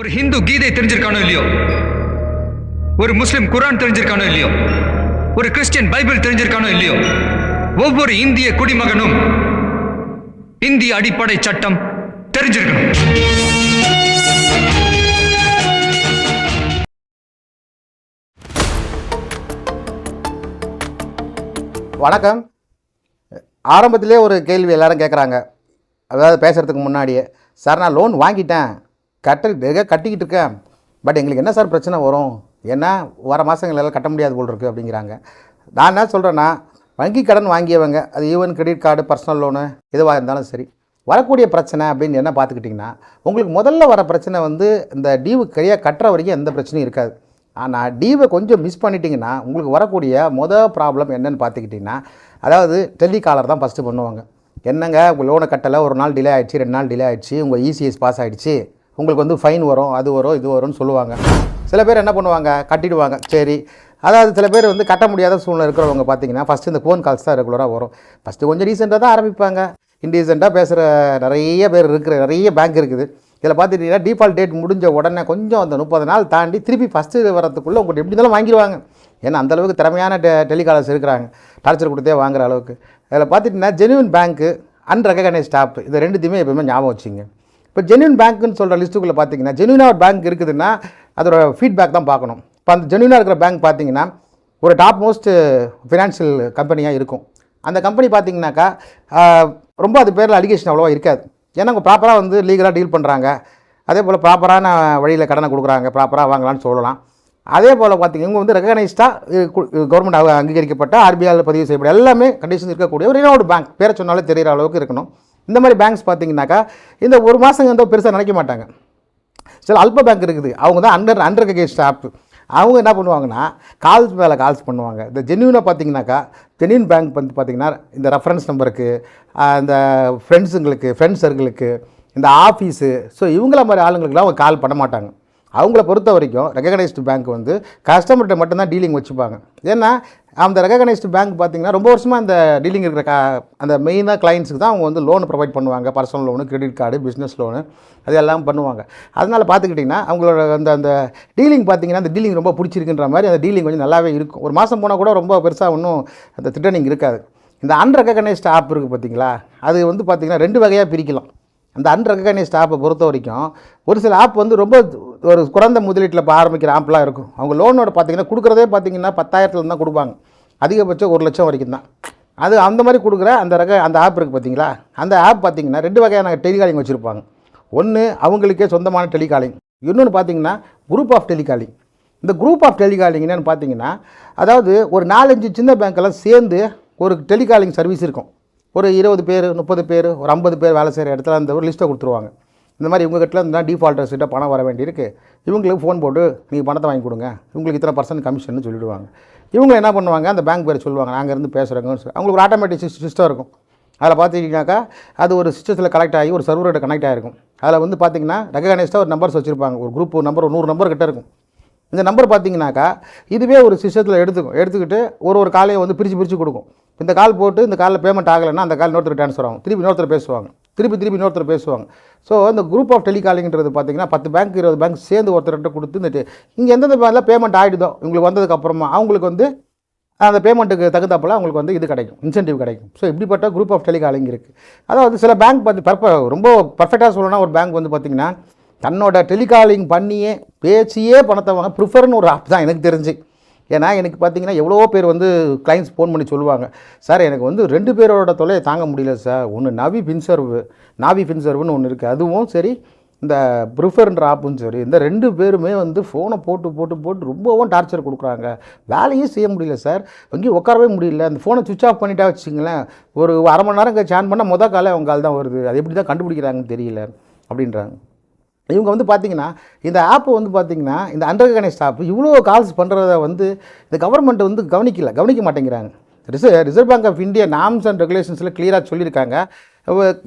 ஒரு ஹிந்து கீதை தெரிஞ்சிருக்கானோ இல்லையோ? ஒரு முஸ்லிம் குரான் தெரிஞ்சிருக்கானோ இல்லையோ? ஒரு கிறிஸ்டியன் பைபிள் தெரிஞ்சிருக்கானோ இல்லையோ? ஒவ்வொரு இந்திய குடிமகனும் இந்திய அடிப்படை சட்டம் தெரிஞ்சிருக்கணும். வணக்கம். ஆரம்பத்திலே ஒரு கேள்வி எல்லாரும் கேட்குறாங்க அதாவது பேசுகிறதுக்கு முன்னாடியே. சார் நான் லோன் வாங்கிட்டேன். கட்ட வெக கட்டிக்கிட்டு இருக்கேன். பட் எங்களுக்கு என்ன சார் பிரச்சனை வரும்? ஏன்னா வர மாதங்களெல்லாம் கட்ட முடியாது போல் இருக்குது அப்படிங்கிறாங்க. நான் என்ன சொல்கிறேன்னா வங்கி கடன் வாங்கியவங்க அது even credit card personal loan எதுவாக இருந்தாலும் சரி வரக்கூடிய பிரச்சனை அப்படின்னு என்ன பார்த்துக்கிட்டிங்கன்னா உங்களுக்கு முதல்ல வர பிரச்சனை வந்து இந்த டீவு சரியாக கட்டுற வரைக்கும் எந்த பிரச்சனையும் இருக்காது. ஆனால் டீவை கொஞ்சம் மிஸ் பண்ணிட்டீங்கன்னா உங்களுக்கு வரக்கூடிய மொதல் ப்ராப்ளம் என்னன்னு பார்த்துக்கிட்டிங்கன்னா அதாவது டெல்லிகாலர் தான் ஃபஸ்ட்டு பண்ணுவாங்க. என்னங்க உங்கள் லோனை கட்டலை ஒரு நாள் டிலே ஆகிடுச்சு ரெண்டு நாள் டிலே ஆகிடுச்சு உங்கள் இசிஎஸ் பாஸ் ஆகிடுச்சு உங்களுக்கு வந்து ஃபைன் வரும் அது வரும் இது வரும்னு சொல்லுவாங்க. சில பேர் என்ன பண்ணுவாங்க? கட்டிடுவாங்க. சரி. அதாவது சில பேர் வந்து கட்ட முடியாத சூழ்நிலை இருக்கிறவங்க பார்த்தீங்கன்னா ஃபஸ்ட்டு இந்த ஃபோன் கால்ஸ் தான் ரெகுலராக வரும். ஃபஸ்ட்டு கொஞ்சம் ரீசெண்டாக தான் ஆரம்பிப்பாங்க. இன்டீசெண்டாக பேசுகிற நிறைய பேர் இருக்கிற நிறைய பேங்க் இருக்குது. இதில் பார்த்துட்டிங்கன்னா டிஃபால்ட் டேட் முடிஞ்ச உடனே கொஞ்சம் அந்த முப்பது நாள் தாண்டி திருப்பி ஃபஸ்ட்டு வரத்துக்குள்ளே உங்கள்கிட்ட எப்படி இருந்தாலும் வாங்கிடுவாங்க. ஏன்னா அந்தளவுக்கு திறமையான டெ டெலிகாலர்ஸ் இருக்கிறாங்க. டார்ச்சர் கொடுத்தே வாங்குற அளவுக்கு. அதில் பார்த்துட்டிங்கன்னா ஜெனுவின் பேங்க்கு அன்ரெகனைஸ்ட் ஆப் இது ரெண்டுத்தையுமே எப்பவுமே ஞாபகம் வச்சுங்க இப்போ ஜென்யூன் பேங்க்குன்னு சொல்கிற லிஸ்ட்டுக்குள்ளே பார்த்தீங்கன்னா ஜென்யூனாக ஒரு பேங்க் இருக்குதுன்னா அதோட ஃபீட்பேக் தான் பார்க்கணும். இப்போ அந்த ஜென்யூனாக இருக்கிற பேங்க் பார்த்தீங்கன்னா ஒரு டாப் மோஸ்ட் ஃபினான்ஷியல் கம்பெனியாக இருக்கும். அந்த கம்பெனி பார்த்தீங்கன்னாக்கா ரொம்ப அது பேரில் அலிகேஷன் அவ்வளோவா இருக்காது. ஏன்னா அவங்க ப்ராப்பராக வந்து லீகலாக டீல் பண்ணுறாங்க அதே போல் ப்ராப்பரான வழியில் கடனை கொடுக்குறாங்க. ப்ராப்பராக வாங்கலாம்னு சொல்லலாம். அதே போல் பார்த்தீங்கன்னா இவங்க வந்து ரெகனைஸ்டாக கவர்மெண்ட் அங்கீகரிக்கப்பட்ட ஆர்பிஐயில் பதிவு செய்யப்பட்ட எல்லாமே கண்டிஷன் இருக்கக்கூடிய ஒரு இன்னொரு பேங்க் பேரை சொன்னாலே தெரிகிற அளவுக்கு இருக்கணும். இந்த மாதிரி பேங்க்ஸ் பார்த்தீங்கன்னாக்கா இந்த ஒரு மாதம் வந்து பெருசாக நினைக்க மாட்டாங்க. சில அல்ப பேங்க் இருக்குது. அவங்க தான் அண்டர் அண்டர் ககேஸ்ட் ஸ்டாஃப் அவங்க என்ன பண்ணுவாங்கன்னா கால்ஸ் மேலே கால்ஸ் பண்ணுவாங்க. இந்த ஜென்யூனாக பார்த்தீங்கன்னாக்கா ஜென்யூன் பேங்க் வந்து பார்த்திங்கன்னா இந்த ரெஃபரன்ஸ் நம்பருக்கு இந்த ஃப்ரெண்ட்ஸுங்களுக்கு ஃப்ரெண்ட்ஸ் சர்க்கிளுக்கு இந்த ஆஃபீஸு ஸோ இவங்கள மாதிரி ஆளுங்களுக்குலாம் அவங்க கால் பண்ண மாட்டாங்க. அவங்கள பொறுத்த வரைக்கும் ரெகனைஸ்டு பேங்க் வந்து கஸ்டமர்கிட்ட மட்டும்தான் டீலிங் வச்சுப்பாங்க. ஏன்னா அந்த ரெகனைஸ்டு பேங்க் பார்த்தீங்கன்னா ரொம்ப வருஷமாக அந்த டீலிங் இருக்கிற கா அந்த மெயினாக கிளைண்ட்ஸுக்கு தான் அவங்க வந்து லோன் ப்ரொவைட் பண்ணுவாங்க. Personal loan credit card business loan அது எல்லாம் பண்ணுவாங்க. அதனால் பார்த்துக்கிட்டிங்கன்னா அவங்களோட அந்த அந்த டீலிங் பார்த்தீங்கன்னா அந்த டீலிங் ரொம்ப பிடிச்சிருக்குன்ற மாதிரி அந்த டீலிங் கொஞ்சம் நல்லாவே இருக்கும். ஒரு மாதம் போனால் கூட ரொம்ப பெருசாக ஒன்றும் அந்த திட்டனிங் இருக்காது. இந்த அன்ரெகனைஸ்டு ஆப் இருக்குது பார்த்தீங்களா அது வந்து பார்த்திங்கன்னா ரெண்டு வகையாக பிரிக்கலாம். அந்த அன்ரெகனைஸ்ட் ஆப்பை பொறுத்த வரைக்கும் ஒரு சில ஆப் வந்து ரொம்ப ஒரு குறைந்த முதலீட்டில் இப்போ ஆரம்பிக்கிற ஆப்லாம் இருக்கும். அவங்க லோனோட பார்த்தீங்கன்னா கொடுக்குறதே பார்த்தீங்கன்னா பத்தாயிரத்துலேருந்து தான் கொடுப்பாங்க. அதிகபட்சம் ஒரு லட்சம் வரைக்கும் தான். அது அந்த மாதிரி கொடுக்குற அந்த ரக அந்த ஆப் இருக்குது பார்த்தீங்களா அந்த ஆப் பார்த்தீங்கன்னா ரெண்டு வகையான டெலிகாலிங் வச்சுருப்பாங்க. ஒன்று அவங்களுக்கே சொந்தமான டெலிகாலிங் இன்னொன்று பார்த்தீங்கன்னா குரூப் ஆஃப் டெலிகாலிங் இந்த குரூப் ஆஃப் டெலிகாலிங் என்னென்னு பார்த்தீங்கன்னா அதாவது ஒரு நாலஞ்சு சின்ன பேங்க்கெல்லாம் சேர்ந்து ஒரு டெலிகாலிங் சர்வீஸ் இருக்கும். ஒரு இருபது பேர் முப்பது பேர் ஒரு ஐம்பது பேர் வேலை செய்கிற இடத்துல அந்த ஒரு லிஸ்ட்டை கொடுத்துருவாங்க. இந்த மாதிரி இவங்ககிட்ட இருந்தால் டிஃபால்ட்டர்ஸ்கிட்ட பணம் வர வேண்டியிருக்கு. இவங்களுக்கு ஃபோன் போட்டு நீங்கள் பணத்தை வாங்கி கொடுங்க. இவங்களுக்கு இத்தனை பர்சன்ட் கமிஷன் சொல்லிடுவாங்க. இவங்க என்ன பண்ணுவாங்க? அந்த பேங்க் பேர் சொல்லுவாங்க. நாங்கள் இருந்து பேசுகிறோங்கன்னு சொல்லி. அவங்களுக்கு ஒரு ஆட்டோமேட்டிக் சிஸ்டம் இருக்கும். அதில் பார்த்துக்கிட்டிங்கனாக்கா அது ஒரு சிஸ்டத்தில் கனெக்ட் ஆகி ஒரு சர்வர்கிட்ட கனெக்ட் ஆகிருக்கும். அதில் வந்து பார்த்திங்கன்னா ரெகனைஸ்டாக ஒரு நம்பர்ஸ் வச்சுருப்பாங்க. ஒரு குரூப் நம்பர் ஒரு நூறு நம்பர் கிட்ட இருக்கும். இந்த நம்பர் பார்த்தீங்கன்னாக்கா இதுவே ஒரு சிஸ்டத்தில் எடுத்துக்கும். எடுத்துக்கிட்டு ஒரு ஒரு காலையை வந்து பிரித்து பிரித்து கொடுக்கும். இந்த கால் போட்டு இந்த காலில் பேமெண்ட் ஆகலைன்னா அந்த கால் இன்னொருத்தர் ட்ரான்ஸ்ஃபர் ஆகும். திருப்பி இன்னொருத்தர் பேசுவாங்க. திருப்பி திருப்பி இன்னொருத்தர் பேசுவாங்க. ஸோ இந்த குரூப் ஆஃப் டெலிகாலிங்கிறது பார்த்தீங்கன்னா பத்து பேங்க் இருபது பேங்க் சேர்ந்து ஒருத்தர்கிட்ட கொடுத்து இந்த இங்கே எந்தெந்த பேங்க்கில் பேமெண்ட் ஆகிடுதோ உங்களுக்கு வந்ததுக்கப்புறமா அவங்களுக்கு வந்து அந்த பேமெண்ட்டுக்கு தகுந்தாப்பில் அவங்களுக்கு வந்து இது கிடைக்கும் இன்சென்டிவ் கிடைக்கும். ஸோ இப்படிப்பட்ட குரூப் ஆஃப் டெலிகாலிங் இருக்குது அதாவது சில பேங்க் பார்த்து பர்ப ரொம்ப பர்ஃபெக்டாக சொல்லணும்னா ஒரு பேங்க் வந்து பார்த்திங்கன்னா தன்னோட டெலிகாலிங் பண்ணியே பேச்சியே பணத்தை வாங்க ப்ரிஃபர்னு ஒரு ஆப் தான் எனக்கு தெரிஞ்சு. ஏன்னா எனக்கு பார்த்தீங்கன்னா எவ்வளவோ பேர் வந்து கிளைண்ட்ஸ் ஃபோன் பண்ணி சொல்லுவாங்க சார் எனக்கு வந்து ரெண்டு பேரோட தொலையை தாங்க முடியல சார் ஒன்று நவி பின்சர்வு நாவி பின்சர்வுன்னு ஒன்று இருக்குது அதுவும் சரி இந்த ப்ரிஃபர்ன்ற ஆப்பும் சரி இந்த ரெண்டு பேருமே வந்து ஃபோனை போட்டு போட்டு போட்டு ரொம்பவும் டார்ச்சர் கொடுக்குறாங்க. வேலையும் செய்ய முடியல சார் எங்கேயும் உட்காரவே முடியல. அந்த ஃபோனை சுவிச் ஆஃப் பண்ணிட்டா வச்சுங்களேன் ஒரு அரை மணி நேரம் கழிச்சு ஆன் பண்ணால் மொதல் காலை அவங்க கால் தான் வருது. அது எப்படி தான் கண்டுபிடிக்கிறாங்கன்னு தெரியல அப்படின்றாங்க. இவங்க வந்து பார்த்தீங்கன்னா இந்த ஆப்பை வந்து பார்த்தீங்கன்னா இந்த அண்டர்கனைஸ்ட் ஆப் இவ்வளோ கால்ஸ் பண்ணுறத வந்து இந்த கவர்மெண்ட் வந்து கவனிக்கல கவனிக்க மாட்டேங்கிறாங்க. Reserve reserve bank of India norms and ரெகுலேஷன்ஸில் கிளியராக சொல்லியிருக்காங்க.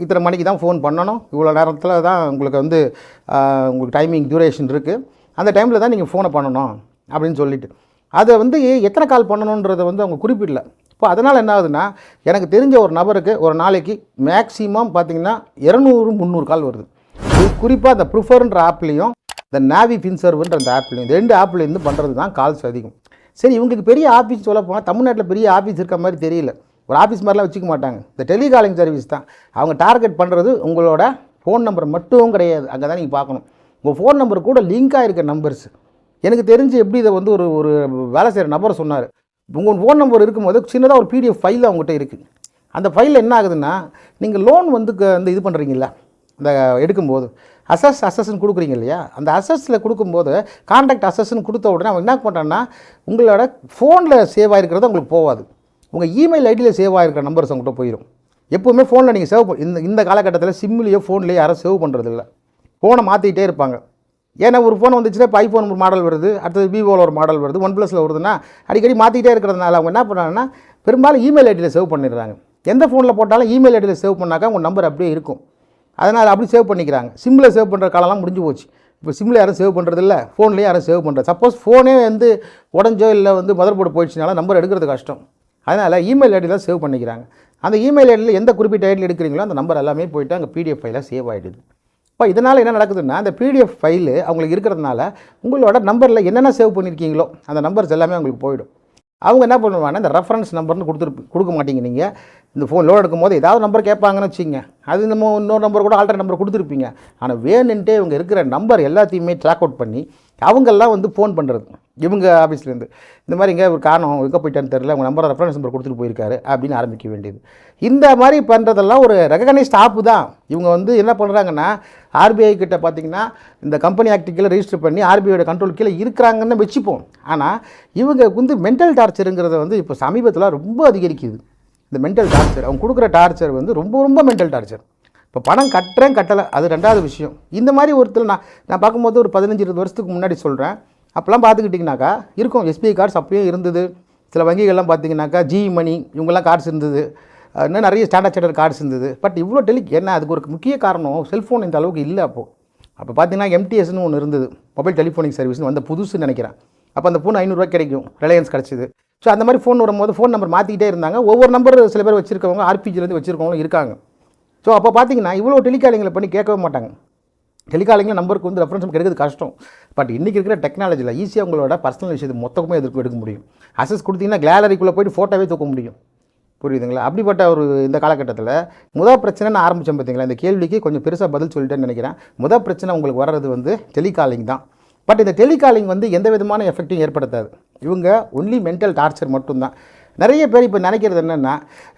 இத்தனை மணிக்கு தான் ஃபோன் பண்ணணும். இவ்வளோ நேரத்தில் தான் உங்களுக்கு வந்து உங்களுக்கு டைமிங் டியூரேஷன் இருக்குது அந்த டைமில் தான் நீங்கள் ஃபோனை பண்ணணும் அப்படின்னு சொல்லிட்டு. அதை வந்து எத்தனை கால் பண்ணணுன்றதை வந்து அவங்க குறிப்பிடல. இப்போ அதனால் என்ன ஆகுதுன்னா எனக்கு தெரிஞ்ச ஒரு நபருக்கு ஒரு நாளைக்கு மேக்ஸிமம் பார்த்தீங்கன்னா இரநூறு முந்நூறு கால் வருது. குறிப்பாக இந்த ப்ரிஃபர்ன்ற ஆப்லேயும் இந்த நாவி ஃபின்சர்வ்ன்ற அந்த ஆப்லேயும் இந்த ரெண்டு ஆப்லேருந்து பண்ணுறது தான் கால்ஸ் அதிகம் சரி இவங்களுக்கு பெரிய ஆஃபீஸ் சொல்ல போனால் தமிழ்நாட்டில் பெரிய ஆஃபீஸ் இருக்க மாதிரி தெரியல. ஒரு ஆஃபீஸ் மாதிரிலாம் வச்சுக்க மாட்டாங்க. இந்த டெலிகாலிங் சர்வீஸ் தான். அவங்க டார்கெட் பண்ணுறது உங்களோட ஃபோன் நம்பர் மட்டும் கிடையாது. அங்கே தான் நீங்கள் பார்க்கணும். உங்கள் ஃபோன் நம்பர் கூட லிங்க் ஆகிருக்க நம்பர்ஸ் எனக்கு தெரிஞ்சு எப்படி இதை வந்து ஒரு ஒரு வேலை செய்கிற நபர் சொன்னார். உங்கள் ஃபோன் நம்பர் இருக்கும்போது சின்னதாக ஒரு பிடிஎஃப் ஃபைல் அவங்ககிட்ட இருக்குது அந்த ஃபைலில் என்ன ஆகுதுன்னா நீங்கள் லோன் வந்து க- இந்த இது பண்ணுறீங்களா இந்த எடுக்கும்போது அசஸ் அசஸ்ன்னு கொடுக்குறீங்க இல்லையா? அந்த அசஸில் கொடுக்கும்போது கான்டாக்ட் அசஸ்ன்னு கொடுத்த உடனே அவன் என்ன பண்ணுறான்னா உங்களோட ஃபோனில் சேவ் ஆகிருக்கிறது உங்களுக்கு போகாது. உங்கள் இமெயில் ஐடியில் சேவ் ஆகிருக்கிற நம்பர்ஸ் உங்கள்கிட்ட போயிடும் எப்போவுமே ஃபோனில் நீங்கள் சேவ் இந்த இந்த காலகட்டத்தில் சிம்லேயோ ஃபோன்லேயோ யாரும் சேவ் பண்ணுறது இல்லை. ஃபோனை மாற்றிக்கிட்டே இருப்பாங்க. ஏன்னா ஒரு ஃபோன் வந்துச்சுன்னா இப்போ ஐஃபோன் ஒரு மாடல் வருது அடுத்தது விவோவில் ஒரு மாடல் வருது ஒன் ப்ளஸில் வருதுன்னா அடிக்கடி மாற்றிக்கிட்டே இருக்கிறதுனால அவங்க என்ன பண்ணுறாங்கன்னா பெரும்பாலும் இமெயில் ஐடியில் சேவ் பண்ணிடுறாங்க. எந்த ஃபோனில் போட்டாலும் இமெயில் ஐடியில் சேவ் பண்ணாக்கா உங்கள் நம்பர் அப்படியே இருக்கும். அதனால் அப்படி சேவ் பண்ணிக்கிறாங்க. சிம்மில் சேவ் பண்ணுற காலம்லாம் முடிஞ்சு போச்சு. இப்போ சிம்மில் யாரும் சேவ் பண்ணுறதில்ல ஃபோன்லேயும் யாரும் சேவ் பண்ணுறது சப்போஸ் ஃபோனே வந்து உடஞ்சோ இல்லை வந்து மதர் போர்டு போயிடுச்சுனால நம்பர் எடுக்கிறது கஷ்டம். அதனால் இமெயில் ஐடியில் சேவ் பண்ணிக்கிறாங்க. அந்த இமெயில் ஐடியில் எந்த குறிப்பிட்ட ஐடியில் எடுக்கிறீங்களோ அந்த நம்பர் எல்லாமே போயிட்டு அங்கே பிடிஎஃப் ஃபைலாக சேவ் ஆகிடுது இப்போ இதனால் என்ன நடக்குதுன்னா அந்த பிடிஎஃப் ஃபைலு அவங்களுக்கு இருக்கிறதுனால உங்களோட நம்பரில் என்னென்ன சேவ் பண்ணியிருக்கீங்களோ அந்த நம்பர்ஸ் எல்லாமே அவங்களுக்கு போயிடும். அவங்க என்ன பண்ணுவாங்கன்னா இந்த ரெஃபரன்ஸ் நம்பர்னு கொடுத்துரு கொடுக்க மாட்டீங்க நீங்கள் இந்த ஃபோன் லோன் எடுக்கும் போது ஏதாவது நம்பர் கேட்பாங்கன்னு வச்சுங்க அது நம்ம இன்னொரு நம்பர் கூட ஆல்டர் நம்பர் கொடுத்துருப்பீங்க. ஆனால் வேணுன்ட்டே இவங்க இருக்கிற நம்பர் எல்லாத்தையுமே ட்ராக் அவுட் பண்ணி அவங்கெல்லாம் வந்து ஃபோன் பண்ணுறது இவங்க ஆஃபீஸ்லேருந்து இந்த மாதிரி இங்கே ஒரு காரணம் எங்கே போயிட்டான்னு தெரியல உங்கள் நம்பரை ரெஃபரன்ஸ் நம்பர் கொடுத்துட்டு போயிருக்காரு அப்படின்னு ஆரம்பிக்க வேண்டியது. இந்த மாதிரி பண்ணுறதெல்லாம் ஒரு ரெகனைஸ்ட் ஆப்பு தான். இவங்க வந்து என்ன பண்ணுறாங்கன்னா ஆர்பிஐ கிட்ட பார்த்தீங்கன்னா இந்த கம்பெனி ஆக்ட் கீழே பண்ணி ஆர்பிஐயோட கண்ட்ரோல் கீழே இருக்கிறாங்கன்னு வச்சுப்போம். ஆனால் இவங்க வந்து மென்டல் டார்ச்சருங்கிறத வந்து இப்போ சமீபத்தில் ரொம்ப அதிகரிக்குது. இந்த மென்டல் டார்ச்சர் அவங்க கொடுக்குற டார்ச்சர் வந்து ரொம்ப ரொம்ப மென்டல் டார்ச்சர் இப்போ பணம் கட்டுறேன் கட்டலை அது ரெண்டாவது விஷயம். இந்த மாதிரி ஒருத்தர் நான் நான் பார்க்கும்போது ஒரு பதினஞ்சு இருபது வருஷத்துக்கு முன்னாடி சொல்கிறேன் அப்போல்லாம் பார்த்துக்கிட்டிங்கனாக்கா இருக்கும் எஸ்பிஐ கார்ட்ஸ் அப்பயும் இருந்தது. சில வங்கிகள்லாம் பார்த்தீங்கன்னாக்கா ஜி மணி இவங்கெல்லாம் கார்ட்ஸ் இருந்தது. இன்னும் நிறைய ஸ்டாண்டர்ட் சார்டர் கார்ட்ஸ் இருந்தது. பட் இவ்வளோ டெலி என்ன அதுக்கு ஒரு முக்கிய காரணம் செல்ஃபோன் இந்த அளவுக்கு இல்லை அப்போது அப்போ பார்த்தீங்கன்னா எம்டிஎஸ்னு ஒன்று இருந்தது. மொபைல் டெலிஃபோனிக் சர்வீஸ்னு வந்த புதுசுன்னு நினைக்கிறேன். அப்போ அந்த ஃபோன் ஐநூறுரூவா கிடைக்கும். ரிலையன்ஸ் கிடச்சிது. ஸோ அந்த மாதிரி ஃபோன் வரும்போது ஃபோன் நம்பர் மாற்றிக்கிட்டே இருந்தாங்க. ஒவ்வொரு நம்பர் சில பேர் வச்சுருக்கவங்க ஆர்பிஜிலேருந்து வச்சுருக்கவங்களும் இருக்காங்க. ஸோ அப்போ பார்த்தீங்கன்னா இவ்வளோ டெலிகாலிங்கில் பண்ணி கேட்கவே மாட்டாங்க. டெலிகாலிங்கில் நம்பருக்கு வந்து ரெஃபரன்ஸ் கிடைக்கிறது கஷ்டம். பட் இன்றைக்கி இருக்கிற டெக்னாலஜியில் ஈஸியாக உங்களோட பர்சனல் விஷயத்தை மொத்தமே எதிர்க்கும் எடுக்க முடியும். அசஸ் கொடுத்தீங்கன்னா கேலரிக்குள்ளே போய்ட்டு ஃபோட்டோவே தூக்க முடியும். புரியுதுங்களா? அப்படிப்பட்ட ஒரு இந்த காலகட்டத்தில் முதல் பிரச்சனை நான் ஆரம்பித்தேன் பார்த்தீங்களா இந்த கேள்விக்கு கொஞ்சம் பெருசாக பதில் சொல்லிட்டேன்னு நினைக்கிறேன். முதல் பிரச்சனை உங்களுக்கு வர்றது வந்து டெலிகாலிங் தான். பட் இந்த டெலிகாலிங் வந்து எந்த விதமான எஃபெக்ட்டும் ஏற்படுத்தாது. இவங்க ஒன்லி மென்டல் டார்ச்சர் மட்டும்தான். நிறைய பேர் இப்போ நினைக்கிறது என்னென்னா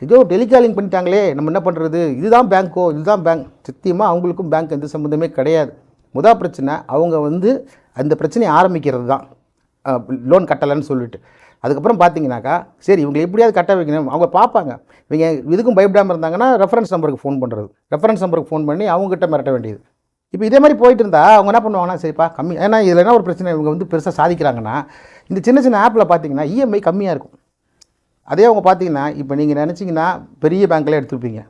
இதோ டெலிகாலிங் பண்ணிட்டாங்களே நம்ம என்ன பண்ணுறது இதுதான் பேங்க்கோ இதுதான் பேங்க் சத்தியமாக அவங்களுக்கும் பேங்க் எந்த சம்மந்தமே கிடையாது. முதல் பிரச்சனை அவங்க வந்து அந்த பிரச்சனையை ஆரம்பிக்கிறது தான் லோன் கட்டலைன்னு சொல்லிட்டு. அதுக்கப்புறம் பார்த்தீங்கன்னாக்கா சரி இவங்களை எப்படியாவது கட்ட வைக்கணும். அவங்க பார்ப்பாங்க. இவங்க இதுக்கும் பயப்படாமல் இருந்தாங்கன்னா ரெஃபரன்ஸ் நம்பருக்கு ஃபோன் பண்ணுறது ரெஃபரன்ஸ் நம்பருக்கு ஃபோன் பண்ணி அவங்ககிட்ட மிரட்ட வேண்டியது. இப்போ இதே மாதிரி போயிட்டு இருந்தா அவங்க என்ன பண்ணுவாங்கன்னா சரிப்பா கம்மி ஏன்னா இதில் என்ன ஒரு பிரச்சனை இவங்க வந்து பெருசாக சாதிக்கிறாங்கன்னா இந்த சின்ன சின்ன ஆப்பில் பார்த்தீங்கன்னா இஎம்ஐ கம்மியாக இருக்கும். அதே அவங்க பார்த்தீங்கன்னா இப்போ நீங்கள் நினச்சிங்கன்னா பெரிய பேங்க்கில் எடுத்துருப்பீங்க.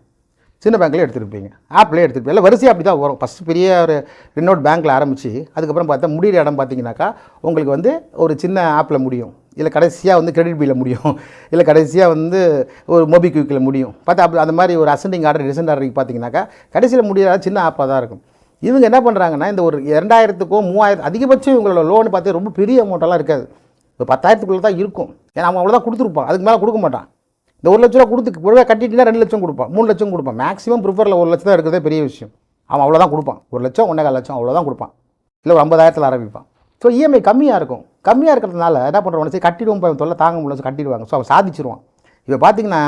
சின்ன பேங்க்லேயே எடுத்துருப்பீங்க. ஆப்லேயே எடுத்துருப்பீங்க. இல்லை வரிசையாக அப்படி தான் வரும். ஃபஸ்ட்டு பெரிய ஒரு ரெனோட் பேங்க்கில் ஆரம்பித்து அதுக்கப்புறம் பார்த்தா முடிகிற இடம் பார்த்தீங்கன்னாக்கா உங்களுக்கு வந்து ஒரு சின்ன ஆப்பில் முடியும். இல்லை கடைசியாக வந்து கிரெடிட் பில்லில் முடியும். இல்லை கடைசியாக வந்து ஒரு மொபிக்விக்கில் முடியும். பார்த்தா அப்படி அந்த மாதிரி ஒரு அசெண்டிங் ஆர்டர் டிசெண்ட் ஆர்டருக்கு பார்த்தீங்கன்னாக்கா கடைசியில் முடியாத சின்ன ஆப்பாக தான் இருக்கும். இவங்க என்ன பண்ணுறாங்கன்னா இந்த ஒரு இரண்டாயிரத்துக்கோ மூவாயிரம் அதிகபட்சம் இவங்களோட லோன் பார்த்து ரொம்ப பெரிய அமௌண்ட்டெல்லாம் இருக்காது. ஒரு பத்தாயிரத்துக்குள்ளே தான் இருக்கும். ஏன்னா அவன் அவ்வளோதான் கொடுத்துருப்பான் அதுக்கு மேலே கொடுக்க மாட்டான். இந்த ஒரு லட்ச ரூபா கொடுத்து ஒழுங்காக கட்டிட்டுனா ரெண்டு லட்சம் கொடுப்பான். மூணு லட்சம் கொடுப்பான். மேக்ஸிமம் ப்ரிஃபரில் ஒரு லட்சம் தான் இருக்கிறதே பெரிய விஷயம். அவன் அவ்வளோதான் கொடுப்பான். ஒரு லட்சம் ஒன்றே கால் லட்சம் அவ்வளோதான் கொடுப்பான். இல்லை ஒரு ஐம்பதாயிரத்தில் ஆரம்பிப்பான். ஸோ இஎம்ஐ கம்மியாக இருக்கும். கம்மியாக இருக்கிறதுனால என்ன பண்ணுறவன் சரி கட்டிடுவோம் இப்போ தொல்லை தாங்க முடியல கட்டிடுவாங்க. ஸோ அவன் சாதிச்சிருவான். இப்போ பார்த்தீங்கன்னா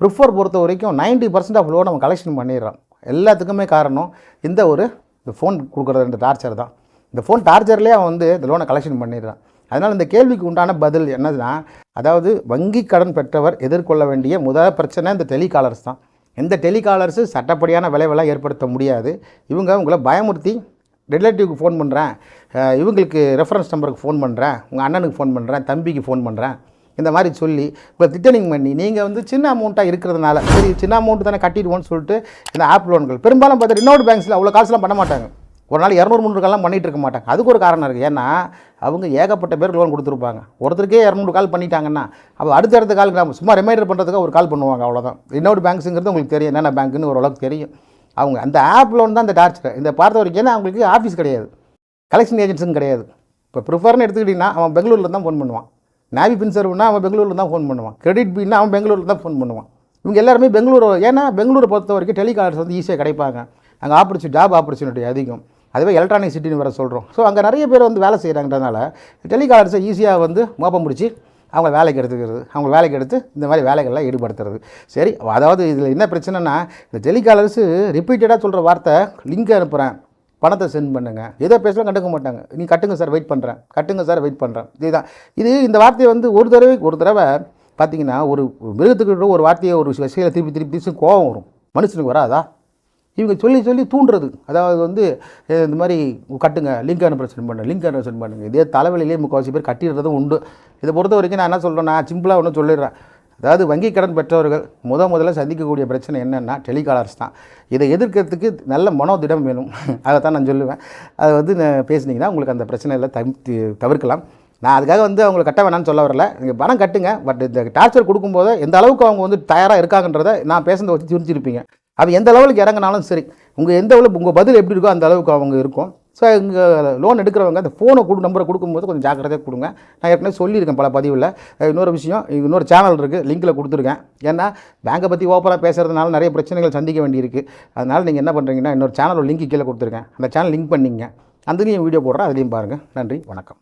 ப்ரிஃபர் பொறுத்த வரைக்கும் 90% பர்சன்ட் ஆஃப் லோன் அவன் கலெக்ஷன் பண்ணிடுறான். எல்லாத்துக்குமே காரணம் இந்த ஒரு இந்த ஃபோன் கொடுக்குறது இந்த டார்ச்சர் தான். இந்த ஃபோன் டார்ச்சர்லேயே அவன் வந்து இந்த லோனை கலெக்ஷன் பண்ணிடுறான். அதனால் இந்த கேள்விக்கு உண்டான பதில் என்னதுன்னா அதாவது வங்கி கடன் பெற்றவர் எதிர்கொள்ள வேண்டிய முதல் பிரச்சனை இந்த டெலிகாலர்ஸ் தான். எந்த டெலிகாலர்ஸு சட்டப்படியான விளைவெல்லாம் ஏற்படுத்த முடியாது. இவங்க உங்களை பயமுறுத்தி ரிலேட்டிவ்க்கு ஃபோன் பண்ணுறேன் இவங்களுக்கு ரெஃபரன்ஸ் நம்பருக்கு ஃபோன் பண்ணுறேன் உங்கள் அண்ணனுக்கு ஃபோன் பண்ணுறேன் தம்பிக்கு ஃபோன் பண்ணுறேன் இந்த மாதிரி சொல்லி உங்களை திட்டனிங் பண்ணி நீங்கள் வந்து சின்ன அமௌண்ட்டாக இருக்கிறதுனால சரி சின்ன அமௌண்ட் தானே கட்டிடுவோம்னு சொல்லிட்டு இந்த ஆப் லோன்கள் பெரும்பாலும் பார்த்தா இன்னொரு பேங்க்ஸில் அவ்வளோ காசுலாம் பண்ண மாட்டாங்க. ஒரு நாள் இரநூறு முந்நூறுக்கெல்லாம் பண்ணிகிட்டு இருக்க மாட்டாங்க. அதுக்கு ஒரு காரணம் இருக்குது ஏன்னா அவங்க ஏகப்பட்ட பேர் லோன் கொடுத்துருப்பாங்க. ஒருத்தருக்கே இரநூறு கால் பண்ணிட்டாங்கன்னா அப்போ அடுத்தடுத்த கால் நம்ம சும்மா ரிமைண்டர் பண்ணுறதுக்கு ஒரு கால் பண்ணுவாங்க அவ்வளோதான் இன்னொரு பேங்க்ஸுங்கிறது உங்களுக்கு தெரியும். என்னென்ன பேங்க்குன்னு ஓரளவுக்கு தெரியும். அவங்க அந்த ஆப் லோன் தான் இந்த டார்ச்சர் இந்த பார்த்த வரைக்கும் ஏன்னா அவங்களுக்கு ஆஃபீஸ் கிடையாது. கலெக்ஷன் ஏஜென்ட்ஸும் கிடையாது. இப்போ ப்ரிஃபர்னு எடுத்துக்கிட்டிங்கன்னா அவன் பெங்களூரில் தான் ஃபோன் பண்ணுவான். நாவி பின் சர்வ்னா அவன் பெங்களூரில் தான் ஃபோன் பண்ணுவான். கிரெடிட் பின்னா அவன் பெங்களூரில் தான் ஃபோன் பண்ணுவான். இவங்க எல்லாருமே பெங்களூர் ஏன்னா பெங்களூரை பொறுத்த வரைக்கும் டெலிகாலர்ஸ் வந்து ஈஸியாக கிடைப்பாங்க. அங்கே ஆப்பர்ச்சுனிட்டி ஜாப் ஆப்பர்ச்சுனிட்டி அதிகம். அதுவே எலக்ட்ரானிக் சிட்டின்னு வர சொல்கிறோம் ஸோ அங்கே நிறைய பேர் வந்து வேலை செய்கிறாங்கன்றதுனால டெலிகாலர்ஸை ஈஸியாக வந்து மோப்பம் பிடிச்சி அவங்க வேலைக்கு எடுத்துக்கிறது அவங்க வேலைக்கு எடுத்து இந்த மாதிரி வேலைகள்லாம் ஈடுபடுத்துறது. சரி அதாவது இதில் என்ன பிரச்சனைனா இந்த டெலிகாலர்ஸு ரிப்பீட்டடாக சொல்கிற வார்த்தை லிங்க் அனுப்புகிறேன் பணத்தை சென்ட் பண்ணுங்கள் எதோ பேசலாம் கண்டுக்க மாட்டாங்க. நீ கட்டுங்க சார் வெயிட் பண்ணுறேன் கட்டுங்க சார் வெயிட் பண்ணுறேன் இதுதான். இது இந்த வார்த்தையை வந்து ஒரு தடவை ஒரு தடவை பார்த்தீங்கன்னா ஒரு ஒரு மிருகத்துக்கிட்ட ஒரு வார்த்தையை ஒரு விஷயத்தை திருப்பி திருப்பி திருப்பி கோவம் வரும். மனுஷனுக்கு வராதா? இவங்க சொல்லி சொல்லி தூண்டுறது. அதாவது வந்து இந்த மாதிரி கட்டுங்க. லிங்க் அனுப்புற சென்ட் பண்ணுங்க. லிங்க் அனுப்ப சென்ட் பண்ணுங்க. இதே தலைவலியிலே முக்கால்வாசி பேர் கட்டிடுறதும் உண்டு. இதை பொறுத்த வரைக்கும் நான் என்ன சொல்கிறேன் நான் சிம்பிளாக ஒன்று சொல்லிடுறேன். அதாவது வங்கி கடன் பெற்றவர்கள் முத முதல்ல சந்திக்கக்கூடிய பிரச்சனை என்னென்னா டெலிகாலர்ஸ் தான். இதை எதிர்க்கிறதுக்கு நல்ல மனோதிடம் வேணும். அதை தான் நான் சொல்லுவேன். அதை வந்து நான் பேசுனீங்கன்னா உங்களுக்கு அந்த பிரச்சனையில் தவிர்த்து தவிர்க்கலாம். நான் அதுக்காக வந்து அவங்களை கட்ட வேணாம்னு சொல்ல வரல. நீங்கள் பணம் கட்டுங்க. பட் இந்த டார்ச்சர் கொடுக்கும்போது எந்த அளவுக்கு அவங்க வந்து தயாராக இருக்காங்கன்றதை நான் பேசுனதை வச்சு தெரிஞ்சிருப்பீங்க அது எந்த லெவலுக்கு இறங்கினாலும் சரி. உங்கள் எந்த அளவுக்கு உங்கள் பதில் எப்படி இருக்கோ அந்த அளவுக்கு அவங்க இருக்கும். ஸோ இங்கே லோன் எடுக்கிறவங்க அந்த ஃபோனை கொடு நம்பரை கொடுக்கும்போது கொஞ்சம் ஜாக்கிரதையாக கொடுங்க. நான் ஏற்கனவே சொல்லியிருக்கேன் பல பதிவில். இன்னொரு விஷயம் இன்னொரு சேனல் இருக்குது லிங்கில் கொடுத்துருக்கேன். ஏன்னா பேங்கை பற்றி ஓப்பனாக பேசுகிறதுனால நிறைய பிரச்சனைகள் சந்திக்க வேண்டியிருக்கு. அதனால் நீங்கள் என்ன பண்ணுறீங்கன்னா இன்னொரு சேனலோட லிங்க் கீழே கொடுத்துருக்கேன். அந்த சேனல் லிங்க் பண்ணிங்க. அதுலேயும் வீடியோ போடுறேன். அதுலேயும் பாருங்கள் நன்றி வணக்கம்.